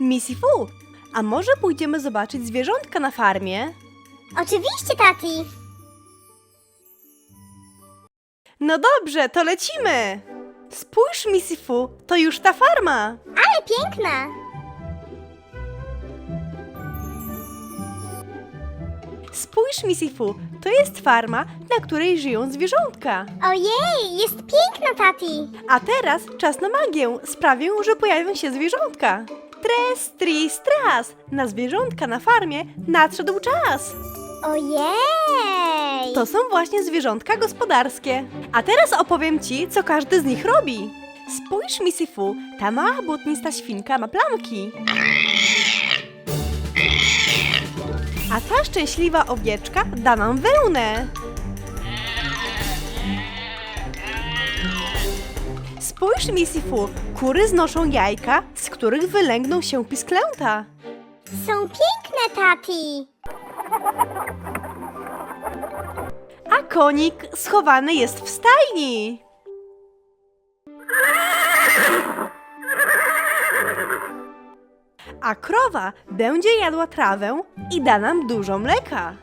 Missy Fu, a może pójdziemy zobaczyć zwierzątka na farmie? Oczywiście, tati. No dobrze, to lecimy! Spójrz, Missy Fu, to już ta farma! Ale piękna. Spójrz, Missy Fu, to jest farma, na której żyją zwierzątka. Ojej, jest piękna, tati. A teraz czas na magię. Sprawię, że pojawią się zwierzątka. Tres, tris, tras! Na zwierzątka na farmie nadszedł czas. Ojej. To są właśnie zwierzątka gospodarskie. A teraz opowiem Ci, co każdy z nich robi. Spójrz, Missy Fu, ta mała błotnista świnka ma plamki. A ta szczęśliwa owieczka da nam wełnę. Spójrz, Missy Fu, kury znoszą jajka, z których wylęgną się pisklęta. Są piękne, tati. A konik schowany jest w stajni. A krowa będzie jadła trawę i da nam dużo mleka.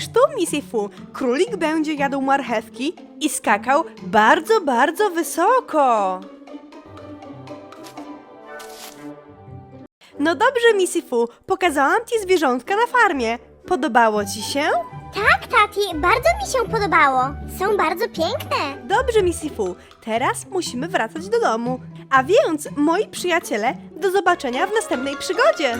Spójrz tu, Missy Fu, królik będzie jadł marchewki i skakał bardzo, bardzo wysoko. No dobrze, Missy Fu, pokazałam ci zwierzątka na farmie. Podobało ci się? Tak, tati, bardzo mi się podobało. Są bardzo piękne. Dobrze, Missy Fu, teraz musimy wracać do domu. A więc, moi przyjaciele, do zobaczenia w następnej przygodzie.